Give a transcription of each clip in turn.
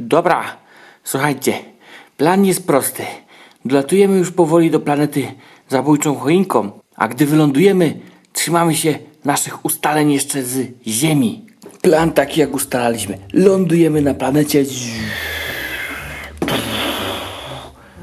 Dobra, słuchajcie, plan jest prosty. Dolatujemy już powoli do planety zabójczą choinką, a gdy wylądujemy, trzymamy się naszych ustaleń jeszcze z Ziemi. Plan taki, jak ustalaliśmy. Lądujemy na planecie.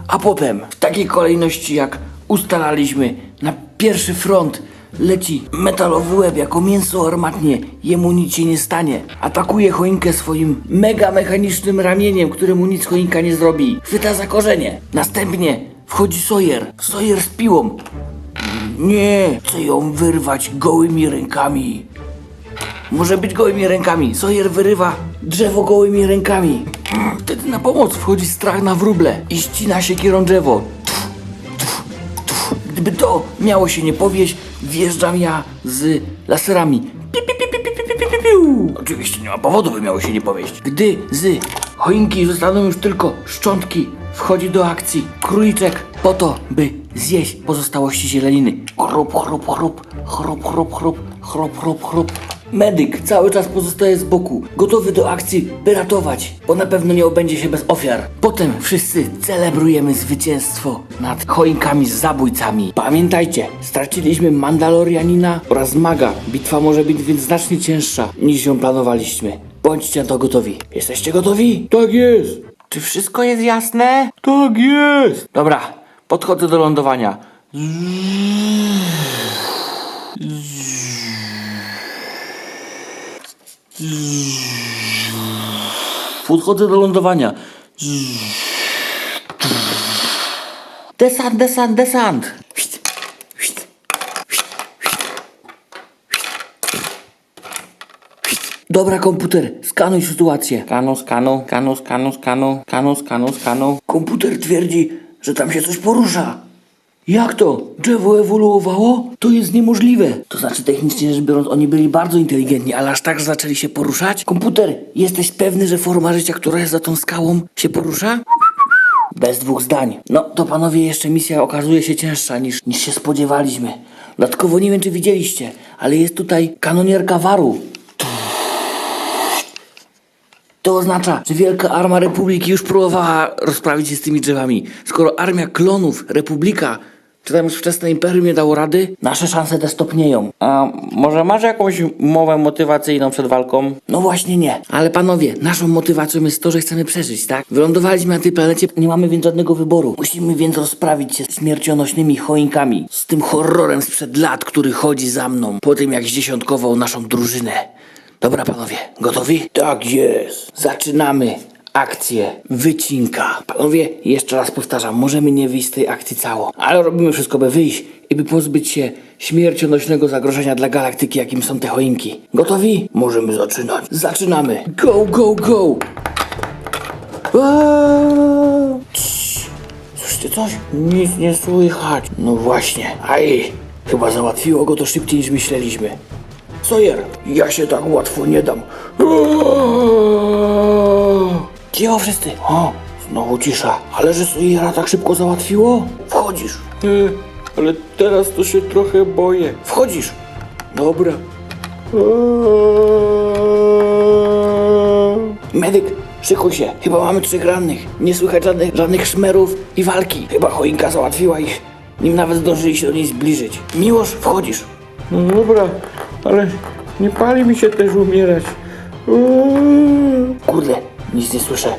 A potem, w takiej kolejności, jak ustalaliśmy, na pierwszy front leci metalowy łeb jako mięso armatnie. Jemu nic się nie stanie. Atakuje choinkę swoim mega mechanicznym ramieniem, któremu nic choinka nie zrobi. Chwyta za korzenie. Następnie wchodzi Sawyer. Sawyer z piłą. Nie, chcę ją wyrwać gołymi rękami. Może być gołymi rękami. Sawyer wyrywa drzewo gołymi rękami. Wtedy na pomoc wchodzi strach na wróble i ścina się kierą drzewo. Gdyby to miało się nie powieść, wjeżdżam ja z laserami. Pi, pi, pi, pi, pi, pi, pi, pi, piu. Oczywiście nie ma powodu, by miało się nie powieść. Gdy z choinki zostaną już tylko szczątki, wchodzi do akcji króliczek po to, by zjeść pozostałości zieleniny. Chrup, chrup, chrup, chrup, chrup, chrup, chrup, chrup, chrup. Medyk cały czas pozostaje z boku, gotowy do akcji, by ratować, bo na pewno nie obędzie się bez ofiar. Potem wszyscy celebrujemy zwycięstwo nad choinkami z zabójcami. Pamiętajcie, straciliśmy Mandalorianina oraz Maga. Bitwa może być więc znacznie cięższa niż ją planowaliśmy. Bądźcie na to gotowi. Jesteście gotowi? Tak jest. Czy wszystko jest jasne? Tak jest. Dobra, podchodzę do lądowania. Podchodzę do lądowania. Desant, desant, desant. Dobra, komputer, skanuj sytuację. Skanu, skanu, skanu, skanu, skanu, skanu, skanu, skanu. Komputer twierdzi, że tam się coś porusza. Jak to? Drzewo ewoluowało? To jest niemożliwe. To znaczy, technicznie rzecz biorąc, oni byli bardzo inteligentni, ale aż tak, że zaczęli się poruszać? Komputer, jesteś pewny, że forma życia, która jest za tą skałą, się porusza? Bez dwóch zdań. No to panowie, jeszcze misja okazuje się cięższa niż, niż się spodziewaliśmy. Dodatkowo nie wiem, czy widzieliście, ale jest tutaj kanonierka waru. To oznacza, że Wielka Arma Republiki już próbowała rozprawić się z tymi drzewami. Skoro Armia Klonów, Republika, czy tam już wczesne Imperium nie dało rady, nasze szanse te stopnieją. A może masz jakąś mowę motywacyjną przed walką? No właśnie nie. Ale panowie, naszą motywacją jest to, że chcemy przeżyć, tak? Wylądowaliśmy na tej planecie, nie mamy więc żadnego wyboru. Musimy więc rozprawić się z śmiercionośnymi choinkami. Z tym horrorem sprzed lat, który chodzi za mną, po tym jak zdziesiątkował naszą drużynę. Dobra panowie, gotowi? Tak jest. Zaczynamy akcję wycinka. Panowie, jeszcze raz powtarzam, możemy nie wyjść z tej akcji cało, ale robimy wszystko, by wyjść i by pozbyć się śmiercionośnego zagrożenia dla galaktyki, jakim są te choinki. Gotowi? Możemy zaczynać. Zaczynamy. Go, go, go! Aaaa! Słyszycie coś? Nic nie słychać. No właśnie. Aj, chyba załatwiło go to szybciej niż myśleliśmy. Sawyer, ja się tak łatwo nie dam. Cicho wszyscy. O, znowu cisza. Ale że Sawyera tak szybko załatwiło? Wchodzisz. E, ale teraz to się trochę boję. Wchodzisz. Dobra. Medyk, szykuj się. Chyba mamy trzech rannych. Nie słychać żadnych, żadnych szmerów i walki. Chyba choinka załatwiła ich, nim nawet zdążyli się do niej zbliżyć. Miłosz, wchodzisz. No dobra, ale nie pali mi się też umierać. Kurde, nic nie słyszę.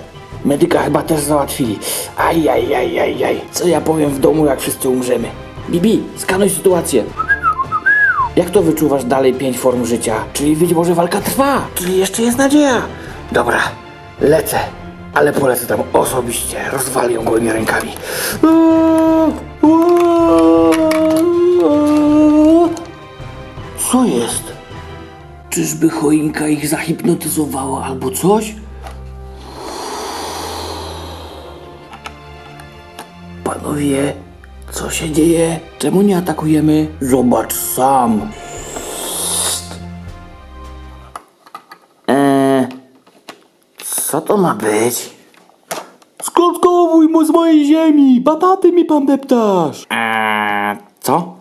Medyka chyba też załatwili. Aj, aj, aj, aj, aj. Co ja powiem w domu, jak wszyscy umrzemy? Bibi, skanuj sytuację. Jak to wyczuwasz dalej pięć form życia? Czyli być może walka trwa, czyli jeszcze jest nadzieja. Dobra, lecę. Ale polecę tam osobiście. Rozwalę ją gołymi rękami. Co jest? Czyżby choinka ich zahipnotyzowała albo coś? Panowie, co się dzieje? Czemu nie atakujemy? Zobacz sam. Eee, co to ma być? Skądkowuj mu z mojej ziemi! Bataty mi pan deptasz! Eee, co?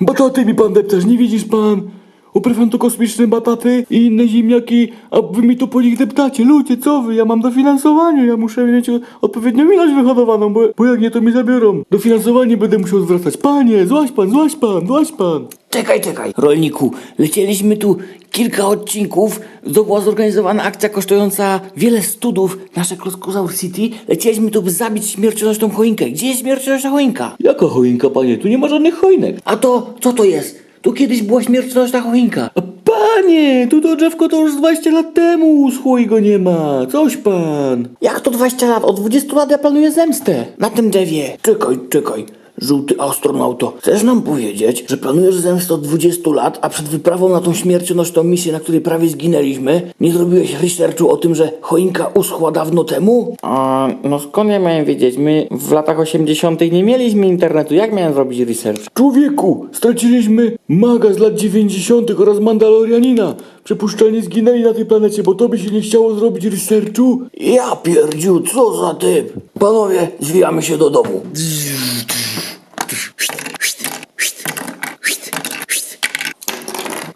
Bataty mi pan deptasz, nie widzisz pan? Uprawiam tu kosmiczne bataty i inne ziemniaki, a wy mi tu po nich deptacie. Ludzie, co wy? Ja mam dofinansowanie, ja muszę mieć odpowiednią ilość wyhodowaną, bo, bo jak nie, to mi zabiorą. Dofinansowanie będę musiał zwracać. Panie, złaś pan, złaś pan, złaś pan. Czekaj, czekaj, rolniku. Lecieliśmy tu kilka odcinków. To była zorganizowana akcja kosztująca wiele studów. Nasze Kloskozaur City. Lecieliśmy tu, by zabić śmiercionośną choinkę. Gdzie jest śmiercionośna choinka? Jaka choinka, panie? Tu nie ma żadnych choinek. A to, co to jest? Tu kiedyś była śmiercionośna choinka. A panie, tu to drzewko to już z 20 lat temu, schój go nie ma. Coś pan. Jak to 20 lat? Od 20 lat ja planuję zemstę. Na tym drzewie. Czekaj, czekaj. Żółty astronauto. Chcesz nam powiedzieć, że planujesz zemstę od 20 lat, a przed wyprawą na tą śmiercionośną misję, na której prawie zginęliśmy, nie zrobiłeś researchu o tym, że choinka uschła dawno temu? A, no skąd ja miałem wiedzieć? My w latach 80. nie mieliśmy internetu. Jak miałem zrobić research? Człowieku, straciliśmy maga z lat 90. oraz Mandalorianina. Przypuszczalnie zginęli na tej planecie, bo tobie się nie chciało zrobić researchu? Ja pierdziu, co za typ. Panowie, zwijamy się do domu.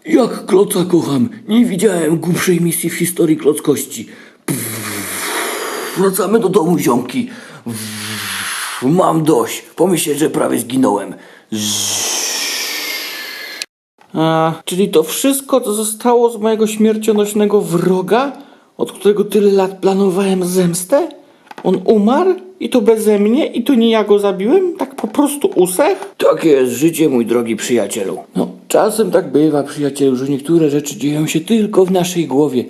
Jak kloca kocham. Nie widziałem głupszej misji w historii klockości. Wracamy do domu, ziomki. Mam dość. Pomyśleć, że prawie zginąłem. A, czyli to wszystko, co zostało z mojego śmiercionośnego wroga, od którego tyle lat planowałem zemstę? On umarł i to beze mnie i to nie ja go zabiłem? Tak po prostu usech? Takie jest życie, mój drogi przyjacielu. No, czasem tak bywa, przyjacielu, że niektóre rzeczy dzieją się tylko w naszej głowie.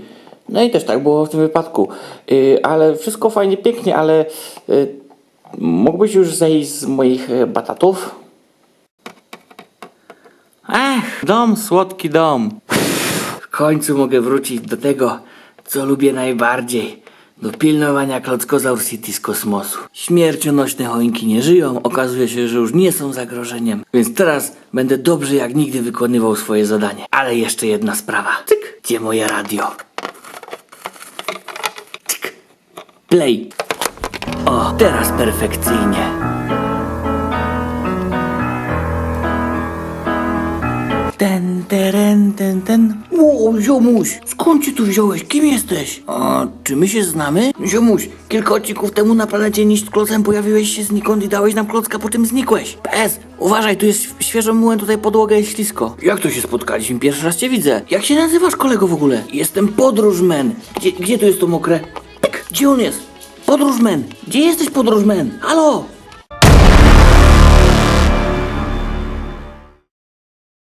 No i też tak było w tym wypadku. Yy, ale wszystko fajnie, pięknie, ale yy, mógłbyś już zejść z moich yy, batatów? Ech, dom, słodki dom. W końcu mogę wrócić do tego, co lubię najbardziej. Do pilnowania Klockozaur City z kosmosu. Śmiercionośne choinki nie żyją, okazuje się, że już nie są zagrożeniem. Więc teraz będę dobrze jak nigdy wykonywał swoje zadanie. Ale jeszcze jedna sprawa. Cyk, gdzie moje radio? Cyk, play. O, teraz perfekcyjnie. Ten, teren, ten, ten. Ło, ziomuś, skąd ci tu wziąłeś? Kim jesteś? A, czy my się znamy? Ziomuś, kilka odcinków temu na planecie Niść klocem pojawiłeś się znikąd i dałeś nam klocka, po czym znikłeś. PS, uważaj, tu jest świeżo myłem tutaj podłogę jest ślisko. Jak to się spotkaliśmy? Pierwszy raz cię widzę. Jak się nazywasz kolego w ogóle? Jestem podróżmen. Gdzie, gdzie tu jest to mokre? Gdzie on jest? Podróżmen! Gdzie jesteś podróżmen? Halo!